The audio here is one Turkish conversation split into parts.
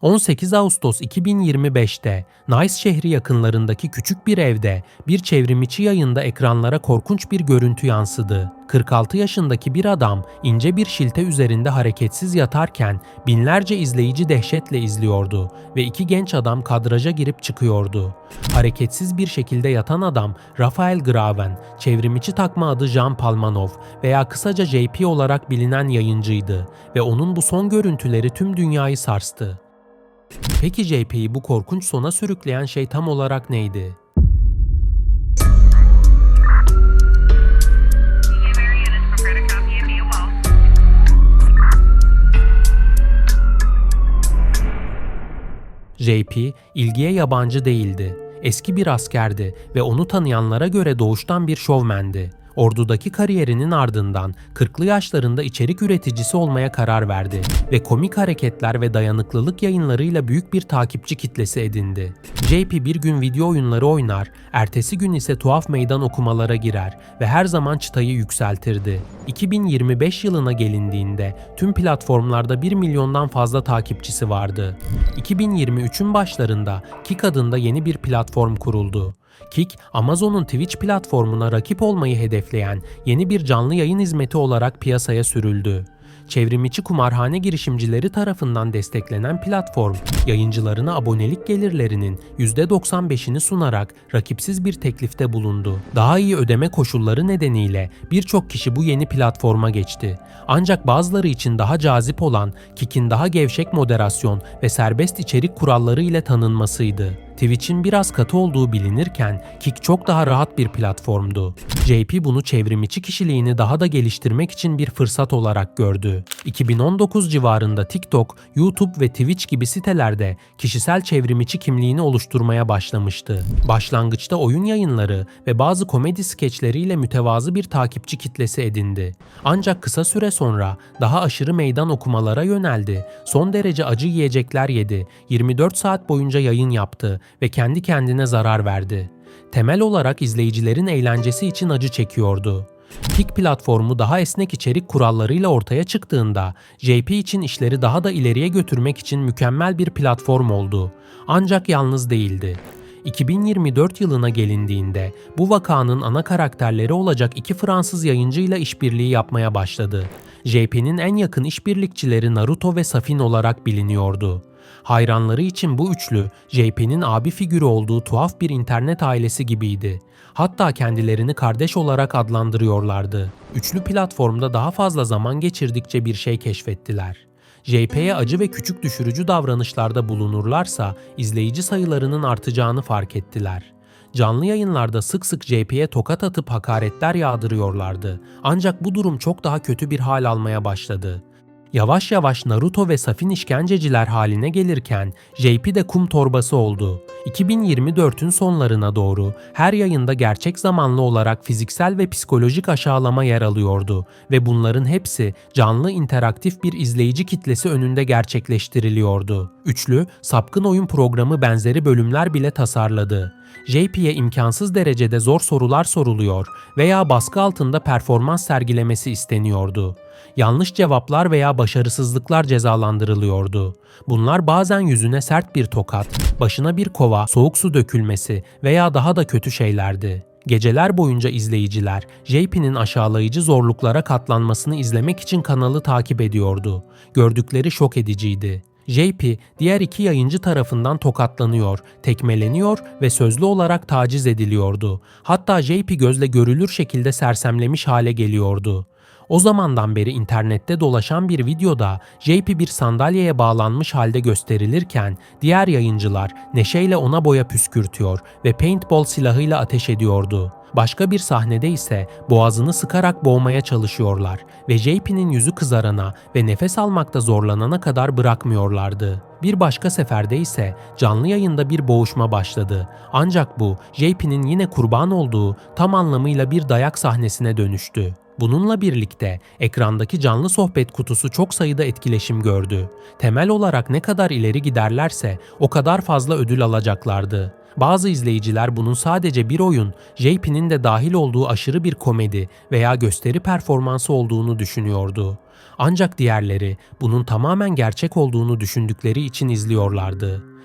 18 Ağustos 2025'te Nice şehri yakınlarındaki küçük bir evde bir çevrimiçi yayında ekranlara korkunç bir görüntü yansıdı. 46 yaşındaki bir adam ince bir şilte üzerinde hareketsiz yatarken binlerce izleyici dehşetle izliyordu ve iki genç adam kadraja girip çıkıyordu. Hareketsiz bir şekilde yatan adam Rafael Graven, çevrimiçi takma adı Jean Palmanov veya kısaca JP olarak bilinen yayıncıydı ve onun bu son görüntüleri tüm dünyayı sarstı. Peki JP'yi bu korkunç sona sürükleyen şey tam olarak neydi? JP ilgiye yabancı değildi. Eski bir askerdi ve onu tanıyanlara göre doğuştan bir şovmendi. Ordudaki kariyerinin ardından 40'lı yaşlarında içerik üreticisi olmaya karar verdi ve komik hareketler ve dayanıklılık yayınlarıyla büyük bir takipçi kitlesi edindi. JP bir gün video oyunları oynar, ertesi gün ise tuhaf meydan okumalara girer ve her zaman çıtayı yükseltirdi. 2025 yılına gelindiğinde tüm platformlarda 1 milyondan fazla takipçisi vardı. 2023'ün başlarında Kik adında yeni bir platform kuruldu. Kik, Amazon'un Twitch platformuna rakip olmayı hedefleyen yeni bir canlı yayın hizmeti olarak piyasaya sürüldü. Çevrimiçi kumarhane girişimcileri tarafından desteklenen platform, yayıncılarına abonelik gelirlerinin %95'ini sunarak rakipsiz bir teklifte bulundu. Daha iyi ödeme koşulları nedeniyle birçok kişi bu yeni platforma geçti. Ancak bazıları için daha cazip olan Kik'in daha gevşek moderasyon ve serbest içerik kuralları ile tanınmasıydı. Twitch'in biraz katı olduğu bilinirken Kik çok daha rahat bir platformdu. JP bunu çevrimiçi kişiliğini daha da geliştirmek için bir fırsat olarak gördü. 2019 civarında TikTok, YouTube ve Twitch gibi sitelerde kişisel çevrimiçi kimliğini oluşturmaya başlamıştı. Başlangıçta oyun yayınları ve bazı komedi skeçleriyle mütevazı bir takipçi kitlesi edindi. Ancak kısa süre sonra daha aşırı meydan okumalara yöneldi. Son derece acı yiyecekler yedi. 24 saat boyunca yayın yaptı ve kendi kendine zarar verdi. Temel olarak izleyicilerin eğlencesi için acı çekiyordu. Kik platformu daha esnek içerik kurallarıyla ortaya çıktığında JP için işleri daha da ileriye götürmek için mükemmel bir platform oldu. Ancak yalnız değildi. 2024 yılına gelindiğinde bu vakanın ana karakterleri olacak iki Fransız yayıncıyla işbirliği yapmaya başladı. JP'nin en yakın işbirlikçileri Naruto ve Safin olarak biliniyordu. Hayranları için bu üçlü, JP'nin abi figürü olduğu tuhaf bir internet ailesi gibiydi. Hatta kendilerini kardeş olarak adlandırıyorlardı. Üçlü platformda daha fazla zaman geçirdikçe bir şey keşfettiler. JP'ye acı ve küçük düşürücü davranışlarda bulunurlarsa izleyici sayılarının artacağını fark ettiler. Canlı yayınlarda sık sık JP'ye tokat atıp hakaretler yağdırıyorlardı. Ancak bu durum çok daha kötü bir hal almaya başladı. Yavaş yavaş Naruto ve Safin işkenceciler haline gelirken JP de kum torbası oldu. 2024'ün sonlarına doğru her yayında gerçek zamanlı olarak fiziksel ve psikolojik aşağılama yer alıyordu ve bunların hepsi canlı interaktif bir izleyici kitlesi önünde gerçekleştiriliyordu. Üçlü, sapkın oyun programı benzeri bölümler bile tasarladı. JP'ye imkansız derecede zor sorular soruluyor veya baskı altında performans sergilemesi isteniyordu. Yanlış cevaplar veya başarısızlıklar cezalandırılıyordu. Bunlar bazen yüzüne sert bir tokat, başına bir kova, soğuk su dökülmesi veya daha da kötü şeylerdi. Geceler boyunca izleyiciler JP'nin aşağılayıcı zorluklara katlanmasını izlemek için kanalı takip ediyordu. Gördükleri şok ediciydi. JP diğer iki yayıncı tarafından tokatlanıyor, tekmeleniyor ve sözlü olarak taciz ediliyordu. Hatta JP gözle görülür şekilde sersemlemiş hale geliyordu. O zamandan beri internette dolaşan bir videoda JP bir sandalyeye bağlanmış halde gösterilirken diğer yayıncılar neşeyle ona boya püskürtüyor ve paintball silahıyla ateş ediyordu. Başka bir sahnede ise boğazını sıkarak boğmaya çalışıyorlar ve JP'nin yüzü kızarana ve nefes almakta zorlanana kadar bırakmıyorlardı. Bir başka seferde ise canlı yayında bir boğuşma başladı. Ancak bu JP'nin yine kurban olduğu tam anlamıyla bir dayak sahnesine dönüştü. Bununla birlikte ekrandaki canlı sohbet kutusu çok sayıda etkileşim gördü. Temel olarak ne kadar ileri giderlerse o kadar fazla ödül alacaklardı. Bazı izleyiciler bunun sadece bir oyun, JP'nin de dahil olduğu aşırı bir komedi veya gösteri performansı olduğunu düşünüyordu. Ancak diğerleri bunun tamamen gerçek olduğunu düşündükleri için izliyorlardı.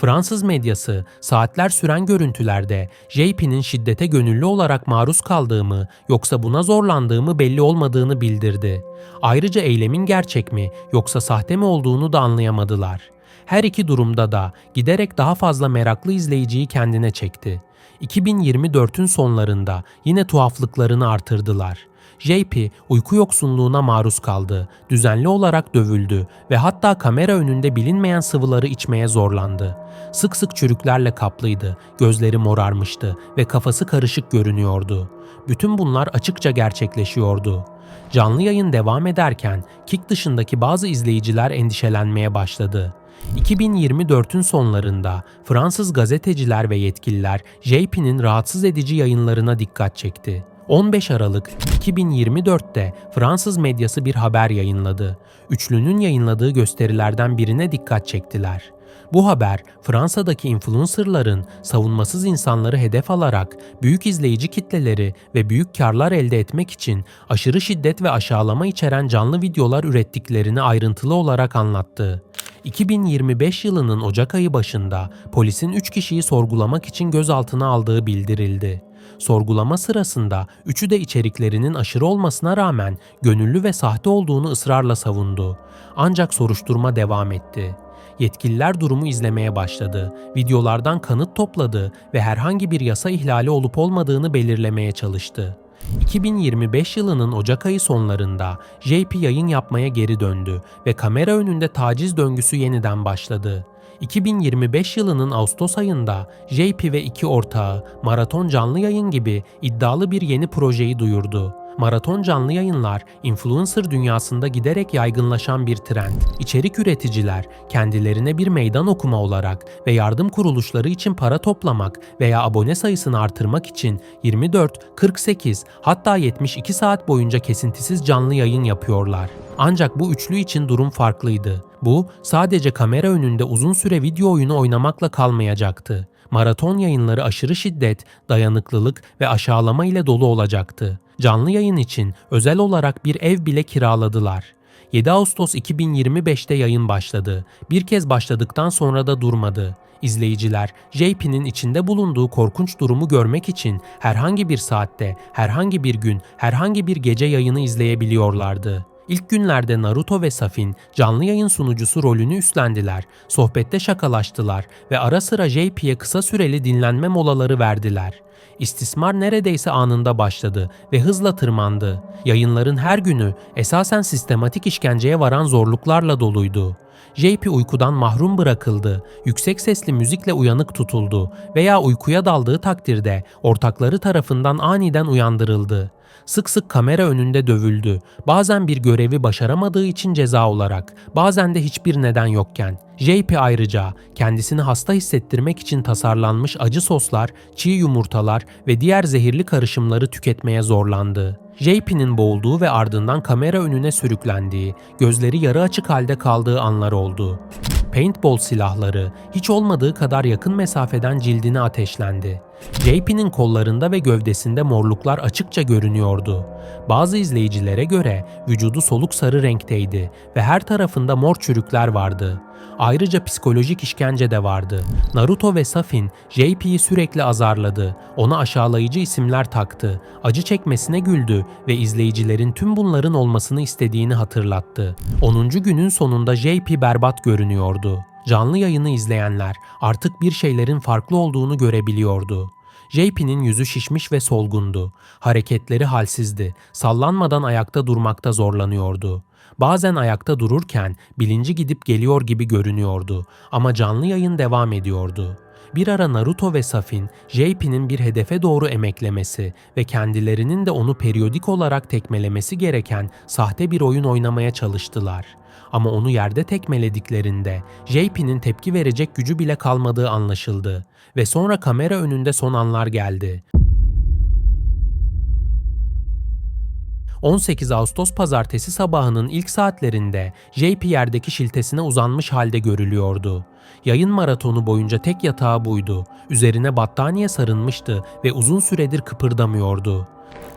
Fransız medyası saatler süren görüntülerde JP'nin şiddete gönüllü olarak maruz kaldığımı yoksa buna zorlandığımı belli olmadığını bildirdi. Ayrıca eylemin gerçek mi yoksa sahte mi olduğunu da anlayamadılar. Her iki durumda da giderek daha fazla meraklı izleyiciyi kendine çekti. 2024'ün sonlarında yine tuhaflıklarını artırdılar. JP uyku yoksunluğuna maruz kaldı, düzenli olarak dövüldü ve hatta kamera önünde bilinmeyen sıvıları içmeye zorlandı. Sık sık çürüklerle kaplıydı, gözleri morarmıştı ve kafası karışık görünüyordu. Bütün bunlar açıkça gerçekleşiyordu. Canlı yayın devam ederken Kik dışındaki bazı izleyiciler endişelenmeye başladı. 2024'ün sonlarında Fransız gazeteciler ve yetkililer JP'nin rahatsız edici yayınlarına dikkat çekti. 15 Aralık 2024'te Fransız medyası bir haber yayınladı. Üçlünün yayınladığı gösterilerden birine dikkat çektiler. Bu haber Fransa'daki influencerların savunmasız insanları hedef alarak büyük izleyici kitleleri ve büyük karlar elde etmek için aşırı şiddet ve aşağılama içeren canlı videolar ürettiklerini ayrıntılı olarak anlattı. 2025 yılının Ocak ayı başında polisin 3 kişiyi sorgulamak için gözaltına aldığı bildirildi. Sorgulama sırasında üçü de içeriklerinin aşırı olmasına rağmen gönüllü ve sahte olduğunu ısrarla savundu. Ancak soruşturma devam etti. Yetkililer durumu izlemeye başladı, videolardan kanıt topladı ve herhangi bir yasa ihlali olup olmadığını belirlemeye çalıştı. 2025 yılının Ocak ayı sonlarında JP yayın yapmaya geri döndü ve kamera önünde taciz döngüsü yeniden başladı. 2025 yılının Ağustos ayında JP ve iki ortağı Maraton Canlı Yayın gibi iddialı bir yeni projeyi duyurdu. Maraton canlı yayınlar, influencer dünyasında giderek yaygınlaşan bir trend. İçerik üreticiler kendilerine bir meydan okuma olarak ve yardım kuruluşları için para toplamak veya abone sayısını artırmak için 24, 48 hatta 72 saat boyunca kesintisiz canlı yayın yapıyorlar. Ancak bu üçlü için durum farklıydı. Bu sadece kamera önünde uzun süre video oyunu oynamakla kalmayacaktı. Maraton yayınları aşırı şiddet, dayanıklılık ve aşağılama ile dolu olacaktı. Canlı yayın için özel olarak bir ev bile kiraladılar. 7 Ağustos 2025'te yayın başladı. Bir kez başladıktan sonra da durmadı. İzleyiciler JP'nin içinde bulunduğu korkunç durumu görmek için herhangi bir saatte, herhangi bir gün, herhangi bir gece yayını izleyebiliyorlardı. İlk günlerde Naruto ve Safin canlı yayın sunucusu rolünü üstlendiler, sohbette şakalaştılar ve ara sıra JP'ye kısa süreli dinlenme molaları verdiler. İstismar neredeyse anında başladı ve hızla tırmandı. Yayınların her günü esasen sistematik işkenceye varan zorluklarla doluydu. JP uykudan mahrum bırakıldı, yüksek sesli müzikle uyanık tutuldu veya uykuya daldığı takdirde ortakları tarafından aniden uyandırıldı. Sık sık kamera önünde dövüldü. Bazen bir görevi başaramadığı için ceza olarak, bazen de hiçbir neden yokken. JP ayrıca kendisini hasta hissettirmek için tasarlanmış acı soslar, çiğ yumurtalar ve diğer zehirli karışımları tüketmeye zorlandı. JP'nin boğulduğu ve ardından kamera önüne sürüklendiği, gözleri yarı açık halde kaldığı anlar oldu. Paintball silahları hiç olmadığı kadar yakın mesafeden cildine ateşlendi. JP'nin kollarında ve gövdesinde morluklar açıkça görünüyordu. Bazı izleyicilere göre vücudu soluk sarı renkteydi ve her tarafında mor çürükler vardı. Ayrıca psikolojik işkence de vardı. Naruto ve Safin JP'yi sürekli azarladı, ona aşağılayıcı isimler taktı, acı çekmesine güldü ve izleyicilerin tüm bunların olmasını istediğini hatırlattı. 10. günün sonunda JP berbat görünüyordu. Canlı yayını izleyenler artık bir şeylerin farklı olduğunu görebiliyordu. JP'nin yüzü şişmiş ve solgundu. Hareketleri halsizdi. Sallanmadan ayakta durmakta zorlanıyordu. Bazen ayakta dururken bilinci gidip geliyor gibi görünüyordu ama canlı yayın devam ediyordu. Bir ara Naruto ve Safin, JP'nin bir hedefe doğru emeklemesi ve kendilerinin de onu periyodik olarak tekmelemesi gereken sahte bir oyun oynamaya çalıştılar. Ama onu yerde tekmelediklerinde JP'nin tepki verecek gücü bile kalmadığı anlaşıldı ve sonra kamera önünde son anlar geldi. 18 Ağustos pazartesi sabahının ilk saatlerinde JP yerdeki şiltesine uzanmış halde görülüyordu. Yayın maratonu boyunca tek yatağı buydu. Üzerine battaniye sarılmıştı ve uzun süredir kıpırdamıyordu.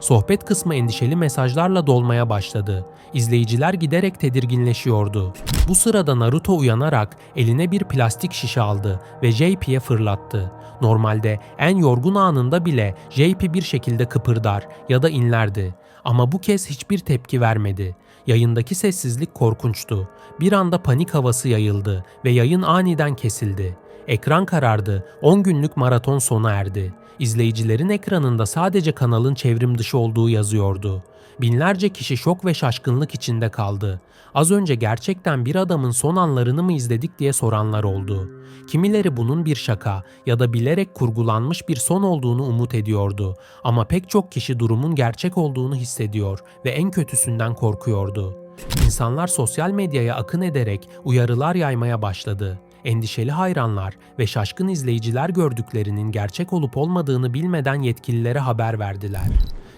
Sohbet kısmı endişeli mesajlarla dolmaya başladı. İzleyiciler giderek tedirginleşiyordu. Bu sırada Naruto uyanarak eline bir plastik şişe aldı ve JP'ye fırlattı. Normalde en yorgun anında bile JP bir şekilde kıpırdar ya da inlerdi. Ama bu kez hiçbir tepki vermedi. Yayındaki sessizlik korkunçtu. Bir anda panik havası yayıldı ve yayın aniden kesildi. Ekran karardı, 10 günlük maraton sona erdi. İzleyicilerin ekranında sadece kanalın çevrim dışı olduğu yazıyordu. Binlerce kişi şok ve şaşkınlık içinde kaldı. Az önce gerçekten bir adamın son anlarını mı izledik diye soranlar oldu. Kimileri bunun bir şaka ya da bilerek kurgulanmış bir son olduğunu umut ediyordu. Ama pek çok kişi durumun gerçek olduğunu hissediyor ve en kötüsünden korkuyordu. İnsanlar sosyal medyaya akın ederek uyarılar yaymaya başladı. Endişeli hayranlar ve şaşkın izleyiciler gördüklerinin gerçek olup olmadığını bilmeden yetkililere haber verdiler.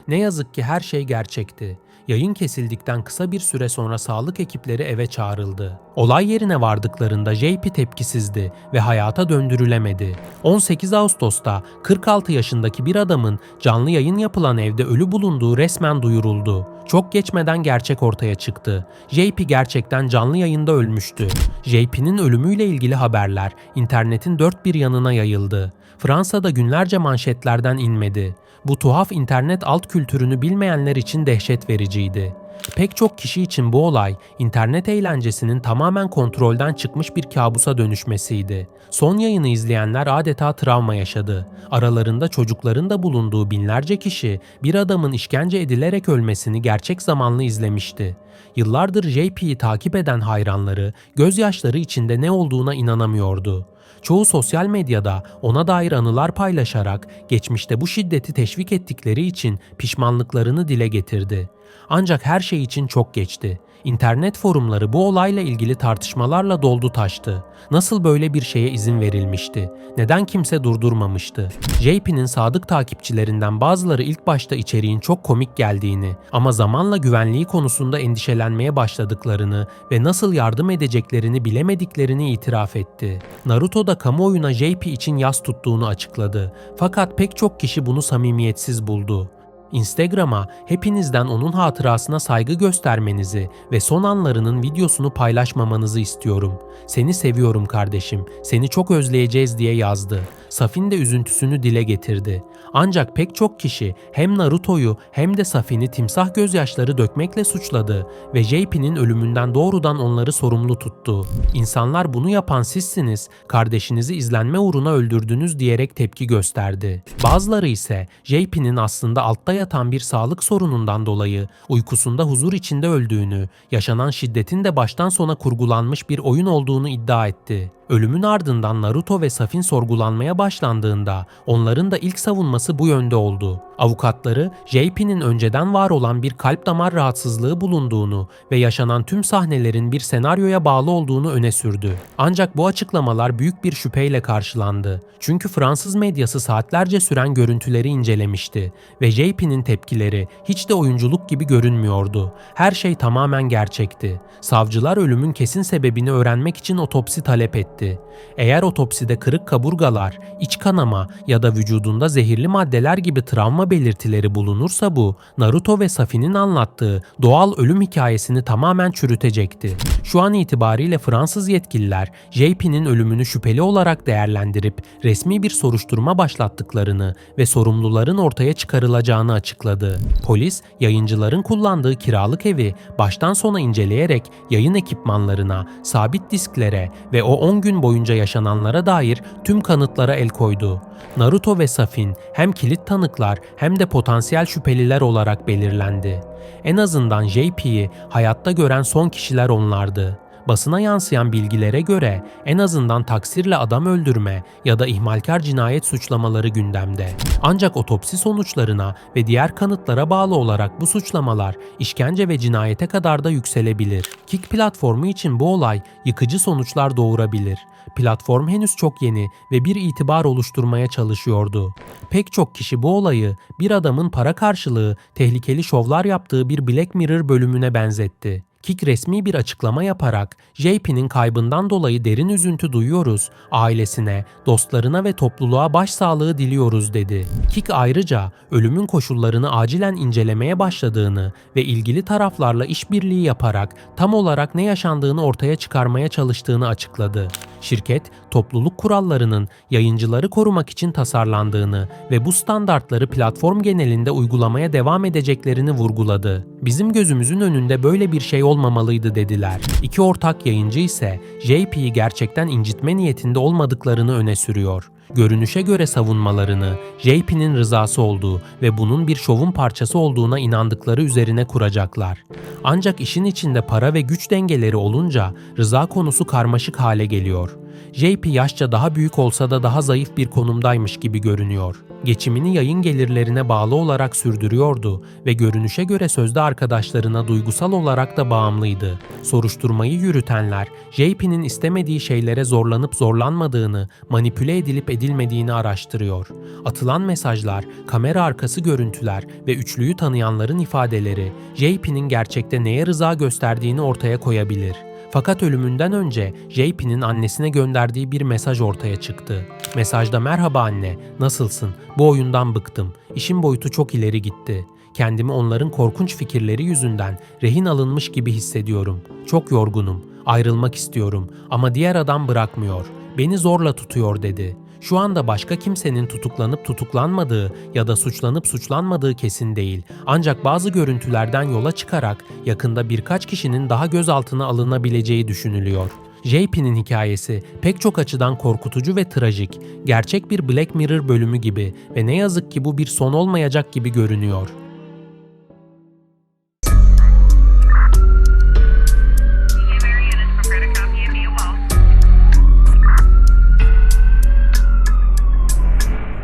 Ne yazık ki her şey gerçekti. Yayın kesildikten kısa bir süre sonra sağlık ekipleri eve çağrıldı. Olay yerine vardıklarında JP tepkisizdi ve hayata döndürülemedi. 18 Ağustos'ta 46 yaşındaki bir adamın canlı yayın yapılan evde ölü bulunduğu resmen duyuruldu. Çok geçmeden gerçek ortaya çıktı. JP gerçekten canlı yayında ölmüştü. JP'nin ölümüyle ilgili haberler internetin dört bir yanına yayıldı. Fransa'da günlerce manşetlerden inmedi. Bu tuhaf internet alt kültürünü bilmeyenler için dehşet vericiydi. Pek çok kişi için bu olay internet eğlencesinin tamamen kontrolden çıkmış bir kabusa dönüşmesiydi. Son yayını izleyenler adeta travma yaşadı. Aralarında çocukların da bulunduğu binlerce kişi bir adamın işkence edilerek ölmesini gerçek zamanlı izlemişti. Yıllardır JP'yi takip eden hayranları gözyaşları içinde ne olduğuna inanamıyordu. Çoğu sosyal medyada ona dair anılar paylaşarak geçmişte bu şiddeti teşvik ettikleri için pişmanlıklarını dile getirdi. Ancak her şey için çok geçti. İnternet forumları bu olayla ilgili tartışmalarla doldu taştı. Nasıl böyle bir şeye izin verilmişti? Neden kimse durdurmamıştı? JP'nin sadık takipçilerinden bazıları ilk başta içeriğin çok komik geldiğini ama zamanla güvenliği konusunda endişelenmeye başladıklarını ve nasıl yardım edeceklerini bilemediklerini itiraf etti. Naruto da kamuoyuna JP için yas tuttuğunu açıkladı. Fakat pek çok kişi bunu samimiyetsiz buldu. Instagram'a hepinizden onun hatırasına saygı göstermenizi ve son anlarının videosunu paylaşmamanızı istiyorum. Seni seviyorum kardeşim, seni çok özleyeceğiz diye yazdı. Safin de üzüntüsünü dile getirdi. Ancak pek çok kişi hem Naruto'yu hem de Safin'i timsah gözyaşları dökmekle suçladı ve JP'nin ölümünden doğrudan onları sorumlu tuttu. İnsanlar bunu yapan sizsiniz, kardeşinizi izlenme uğruna öldürdünüz diyerek tepki gösterdi. Bazıları ise JP'nin aslında altta yatan bir sağlık sorunundan dolayı uykusunda huzur içinde öldüğünü, yaşanan şiddetin de baştan sona kurgulanmış bir oyun olduğunu iddia etti. Ölümün ardından Naruto ve Safin sorgulanmaya başlandığında onların da ilk savunması bu yönde oldu. Avukatları JP'nin önceden var olan bir kalp damar rahatsızlığı bulunduğunu ve yaşanan tüm sahnelerin bir senaryoya bağlı olduğunu öne sürdü. Ancak bu açıklamalar büyük bir şüpheyle karşılandı. Çünkü Fransız medyası saatlerce süren görüntüleri incelemişti ve JP'nin tepkileri hiç de oyunculuk gibi görünmüyordu. Her şey tamamen gerçekti. Savcılar ölümün kesin sebebini öğrenmek için otopsi talep etti. Eğer otopside kırık kaburgalar, iç kanama ya da vücudunda zehirli maddeler gibi travma belirtileri bulunursa bu, Naruto ve Safi'nin anlattığı doğal ölüm hikayesini tamamen çürütecekti. Şu an itibariyle Fransız yetkililer JP'nin ölümünü şüpheli olarak değerlendirip resmi bir soruşturma başlattıklarını ve sorumluların ortaya çıkarılacağını açıkladı. Polis, yayıncıların kullandığı kiralık evi baştan sona inceleyerek yayın ekipmanlarına, sabit disklere ve o 10 gün boyunca yaşananlara dair tüm kanıtlara el koydu. Naruto ve Safin hem kilit tanıklar hem de potansiyel şüpheliler olarak belirlendi. En azından JP'yi hayatta gören son kişiler onlardı. Basına yansıyan bilgilere göre en azından taksirle adam öldürme ya da ihmalkar cinayet suçlamaları gündemde. Ancak otopsi sonuçlarına ve diğer kanıtlara bağlı olarak bu suçlamalar işkence ve cinayete kadar da yükselebilir. Kick platformu için bu olay yıkıcı sonuçlar doğurabilir. Platform henüz çok yeni ve bir itibar oluşturmaya çalışıyordu. Pek çok kişi bu olayı bir adamın para karşılığı tehlikeli şovlar yaptığı bir Black Mirror bölümüne benzetti. Kik resmi bir açıklama yaparak JP'nin kaybından dolayı derin üzüntü duyuyoruz, ailesine, dostlarına ve topluluğa başsağlığı diliyoruz dedi. Kik ayrıca ölümün koşullarını acilen incelemeye başladığını ve ilgili taraflarla işbirliği yaparak tam olarak ne yaşandığını ortaya çıkarmaya çalıştığını açıkladı. Şirket, topluluk kurallarının yayıncıları korumak için tasarlandığını ve bu standartları platform genelinde uygulamaya devam edeceklerini vurguladı. Bizim gözümüzün önünde böyle bir şey olmamalıydı dediler. İki ortak yayıncı ise JP'yi gerçekten incitme niyetinde olmadıklarını öne sürüyor. Görünüşe göre savunmalarını JP'nin rızası olduğu ve bunun bir şovun parçası olduğuna inandıkları üzerine kuracaklar. Ancak işin içinde para ve güç dengeleri olunca rıza konusu karmaşık hale geliyor. JP yaşça daha büyük olsa da daha zayıf bir konumdaymış gibi görünüyor. Geçimini yayın gelirlerine bağlı olarak sürdürüyordu ve görünüşe göre sözde arkadaşlarına duygusal olarak da bağımlıydı. Soruşturmayı yürütenler, JP'nin istemediği şeylere zorlanıp zorlanmadığını, manipüle edilip edilmediğini araştırıyor. Atılan mesajlar, kamera arkası görüntüler ve üçlüyü tanıyanların ifadeleri, JP'nin gerçekte neye rıza gösterdiğini ortaya koyabilir. Fakat ölümünden önce JP'nin annesine gönderdiği bir mesaj ortaya çıktı. Mesajda merhaba anne, nasılsın? Bu oyundan bıktım. İşin boyutu çok ileri gitti. Kendimi onların korkunç fikirleri yüzünden rehin alınmış gibi hissediyorum. Çok yorgunum. Ayrılmak istiyorum ama diğer adam bırakmıyor. Beni zorla tutuyor dedi. Şu anda başka kimsenin tutuklanıp tutuklanmadığı ya da suçlanıp suçlanmadığı kesin değil. Ancak bazı görüntülerden yola çıkarak yakında birkaç kişinin daha gözaltına alınabileceği düşünülüyor. JP'nin hikayesi pek çok açıdan korkutucu ve trajik. Gerçek bir Black Mirror bölümü gibi ve ne yazık ki bu bir son olmayacak gibi görünüyor.